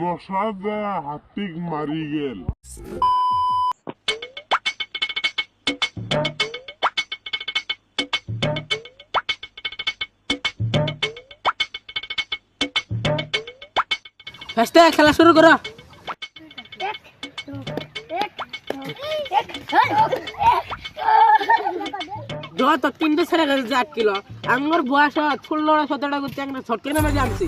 মশা হাতিক মারি গেল। খেলা শুরু করো। যত তিনটে ছেড়ে গেছে আট কিলো। আমার বয়স ষোলো সতেরোটা করতে একটা ছটকে নামে জানছি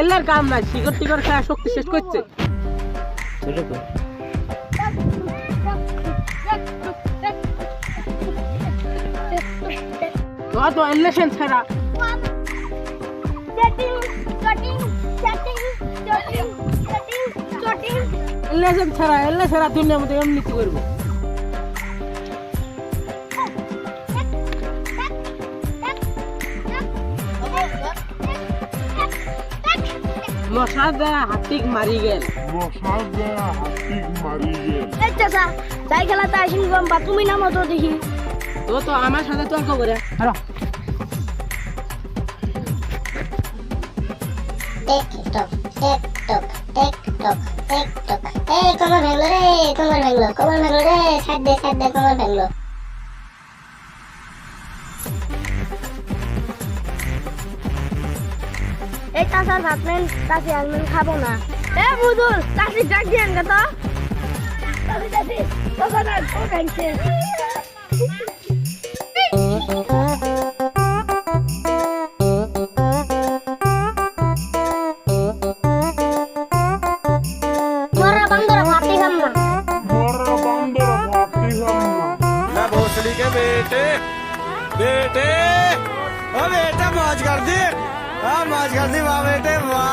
এলার কাম নাই শিকড় টিকর খাওয়া শক্তি শেষ করছে। যত ইলেকশন ছাড়া। ইলেকশন ছাড়া এলে ছাড়া দুনিয়ার মধ্যে এমনি করব? মশা দেয়া হাতিক মারি গেল। মশা দেয়া হাতিক মারি গেল। তাই খেলাতে আসিনি বা তুমি নামো তো দেখি। তো তো আমার সাথে তর্ক করে hello TikTok TikTok TikTok TikTok. এই কোমর ভাঙলো রে কোমর ভাঙলো কোমর ভাঙলো রে সাইড দে সাইড দে কোমর ভাঙলো এই চাষার ভাত নেন চাষি আনবেন খাবো না এ বুদুল চাষি ডাক দিয়েন কে তো চাষি চাষি কথা না ও কাইছে মরা বান্দর ভাতি খাম না মরা বান্দর হাতি হাম না मैं भोसड़ी के बेटे बेटे ओ बेटा मौज कर दी အာမာချကစီပါပဲတဲ့ပါ